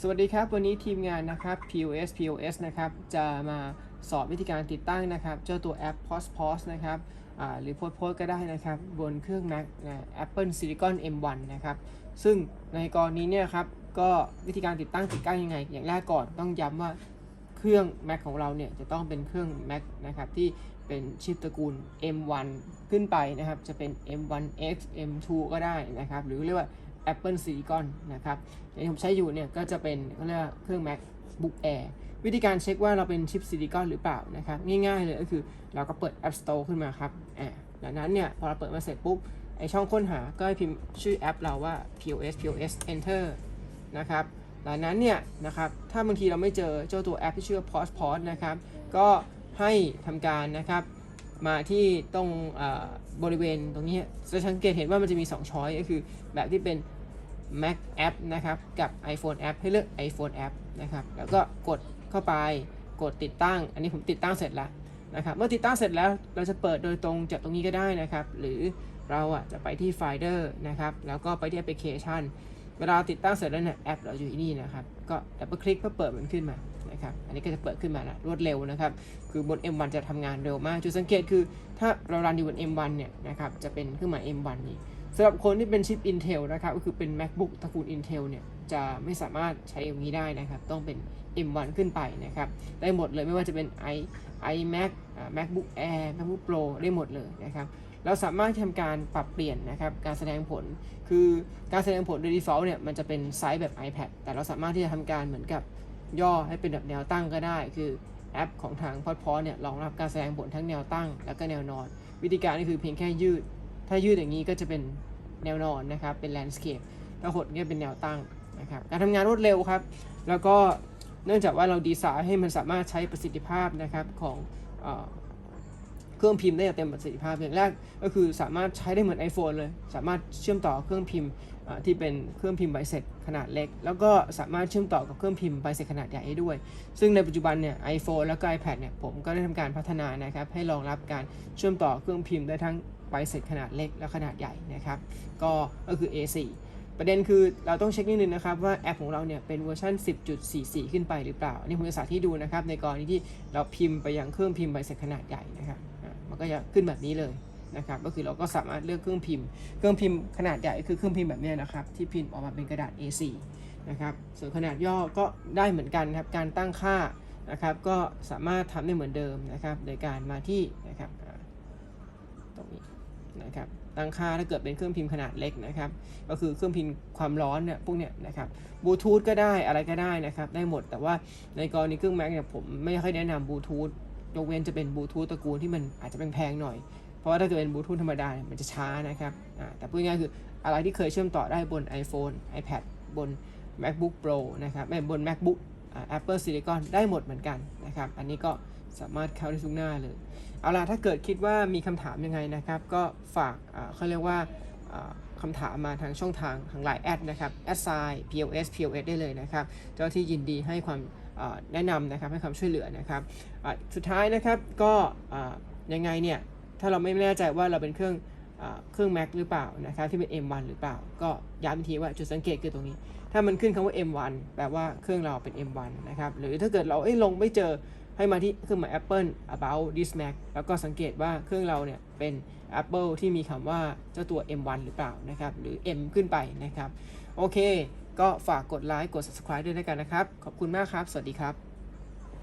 สวัสดีครับ วันนี้ทีมงานนะครับ POS POS นะครับ จะมาสอนวิธีการติดตั้งนะครับ เจ้าตัวแอป POS POS นะครับหรือ POS POS ก็ได้นะครับ บนเครื่อง Mac นะ Apple Silicon M1 นะครับ ซึ่งในกรณีเนี่ยครับ ก็วิธีการติดตั้งติดตั้งยังไง อย่างแรกก่อนต้องย้ำว่าเครื่อง Mac ของเราเนี่ยจะต้องเป็นเครื่อง Mac นะครับที่เป็นชิปตระกูล M1 ขึ้นไปนะครับ จะเป็น M1X M2 ก็ได้นะครับ หรือเรียกว่า Apple Silicon นะครับอย่างที่ผมใช้อยู่เนี่ยก็จะเป็นเขาเรียกเครื่อง MacBook Air วิธีการเช็คว่าเราเป็นชิป Silicon หรือเปล่านะครับง่ายๆเลยก็คือเราก็เปิด App Store ขึ้นมาครับอ่าจากนั้นเนี่ยพอเราเปิดมาเสร็จปุ๊บไอช่องค้นหาก็ให้พิมพ์ชื่อแอปเราว่า POS POS Enter นะครับจากนั้นเนี่ยนะครับถ้าบางทีเราไม่เจอเจ้าตัวแอปที่ชื่อ POS POS นะครับก็ให้ทำการนะครับ มาที่ตรงเอ่อบริเวณตรงนี้จะสังเกตเห็นว่ามันจะมี 2 ช้อยก็คือแบบที่เป็น Mac App นะครับกับ iPhone App ให้เลือก iPhone App นะครับแล้วก็กดเข้าไปกดติดตั้ง อันนี้ผมติดตั้งเสร็จแล้วนะครับเมื่อติดตั้งเสร็จแล้วเราจะเปิดโดยตรงจากตรงนี้ก็ได้นะครับ หรือเราอะจะไปที่ Finder นะครับแล้วก็ไปที่แอปพลิเคชัน เวลาติดตั้งเสร็จแล้วเนี่ยแอปเราอยู่ที่นี่นะครับ ก็ดับเบิลคลิกเพื่อเปิดมันขึ้นมานะครับ อันนี้ก็จะเปิดขึ้นมาละรวดเร็วนะครับ คือบน M1 จะทำงานเร็วมาก จุดสังเกตคือถ้าเรารันอยู่บน M1 เนี่ยนะครับ จะเป็นเครื่องหมาย M1 นี้สำหรับคนที่เป็นชิป Intel นะครับ ก็คือเป็น MacBook ตระกูล Intel เนี่ย จะไม่สามารถใช้อย่างนี้ได้นะครับ ต้องเป็น M1 ขึ้นไปนะครับ ได้หมดเลยไม่ว่าจะเป็น i iMac MacBook Air MacBook Pro ได้หมดเลยนะครับ เราสามารถทำการปรับเปลี่ยนนะครับการแสดงผล คือการแสดงผลโดย default เนี่ยมันจะเป็นไซส์แบบ iPad แต่เราสามารถที่จะทำการเหมือนกับย่อให้เป็นแบบแนวตั้งก็ได้ คือแอปของทางพอดพอเนี่ยรองรับการแสดงผลทั้งแนวตั้ง แล้วก็แนวนอน วิธีการก็คือเพียงแค่ยืด ถ้ายืดอย่างนี้ก็จะเป็นแนวนอนนะครับเป็น landscape ถ้าหดเนี่ยเป็นแนวตั้งนะครับการทำงานรวดเร็วครับ แล้วก็เนื่องจากว่าเราดีไซน์ให้มันสามารถใช้ประสิทธิภาพนะครับของ เครื่องพิมพ์ได้อย่างเต็มประสิทธิภาพอย่างแรกก็คือสามารถใช้ได้เหมือน iPhone เลย สามารถเชื่อมต่อเครื่องพิมพ์ที่เป็นเครื่องพิมพ์ใบเสร็จขนาดเล็ก แล้วก็สามารถเชื่อมต่อกับเครื่องพิมพ์ใบเสร็จขนาดใหญ่ได้ด้วย ซึ่งในปัจจุบันเนี่ย iPhone แล้วก็ iPad เนี่ยผมก็ได้ทำการพัฒนานะครับให้รองรับการเชื่อมต่อเครื่องพิมพ์ได้ทั้งใบเสร็จขนาดเล็กและขนาดใหญ่นะครับก็ก็คือ A4 ประเด็นคือเราต้องเช็คนิดนึงนะครับว่าแอปของเราเนี่ยเป็นเวอร์ชัน10.44 ขึ้นไปหรือเปล่า อันนี้ผมจะสาธิตดูนะครับในกรณีที่เราพิมพ์ไปยังเครื่องพิมพ์ใบเสร็จขนาดใหญ่นะครับ มันก็จะขึ้นแบบนี้เลยนะครับก็คือเราก็สามารถเลือกเครื่องพิมพ์ เครื่องพิมพ์ขนาดใหญ่คือเครื่องพิมพ์แบบนี้นะครับที่พิมพ์ออกมาเป็นกระดาษ A4 นะครับส่วนขนาดย่อก็ได้เหมือนกันนะครับการตั้งค่านะครับก็สามารถทำได้เหมือนเดิมนะครับโดยการมาที่นะครับตรงนี้นะครับตั้งค่าถ้าเกิดเป็นเครื่องพิมพ์ขนาดเล็กนะครับ ก็คือเครื่องพิมพ์ความร้อนเนี่ยพวกเนี้ยนะครับบลูทูธก็ได้อะไรก็ได้นะครับได้หมดแต่ว่าในกรณีเครื่อง Mac เนี่ยผมไม่ค่อยแนะนำบลูทูธ ยกเว้นจะเป็นบลูทูธตระกูลที่มันอาจจะแพงๆหน่อย เพราะว่าถ้าเกิดเป็นบลูทูธธรรมดาเนี่ยมันจะช้านะครับแต่พูดง่ายๆคืออะไรที่เคยเชื่อมต่อได้บน iPhone iPad บน MacBook Pro นะครับไม่บน MacBook อ่า Apple Silicon ได้หมดเหมือนกันนะครับ อันนี้ก็สามารถเข้าได้ทุกหน้าเลย เอาล่ะ ถ้าเกิดคิดว่ามีคำถามยังไงนะครับ ก็ฝากเขาเรียกว่าคำถามมาทางช่องทางทางไลน์แอดนะครับแอดไซ POS POS ได้เลยนะครับ เจ้าที่ยินดีให้ความ แนะนำนะครับให้ความช่วยเหลือนะครับสุดท้ายนะครับก็ยังไงเนี่ยถ้าเราไม่แน่ใจว่าเราเป็นเครื่องเครื่อง Mac หรือเปล่านะครับที่เป็น M1 หรือเปล่า ก็ย้ำอีกทีว่าจุดสังเกตคือตรงนี้ ถ้ามันขึ้นคำว่า M1 แปลว่าเครื่องเราเป็น M1 นะครับหรือถ้าเกิดเราเอ้ลงไม่เจอให้มาที่เครื่องหมาย Apple about this Mac แล้วก็สังเกตว่าเครื่องเราเนี่ยเป็น Apple ที่มีคำว่าเจ้าตัว M1 หรือเปล่านะครับหรือ M ขึ้นไปนะครับโอเค ก็ฝากกดไลค์กด subscribe ด้วยกันนะครับ ขอบคุณมากครับ สวัสดีครับ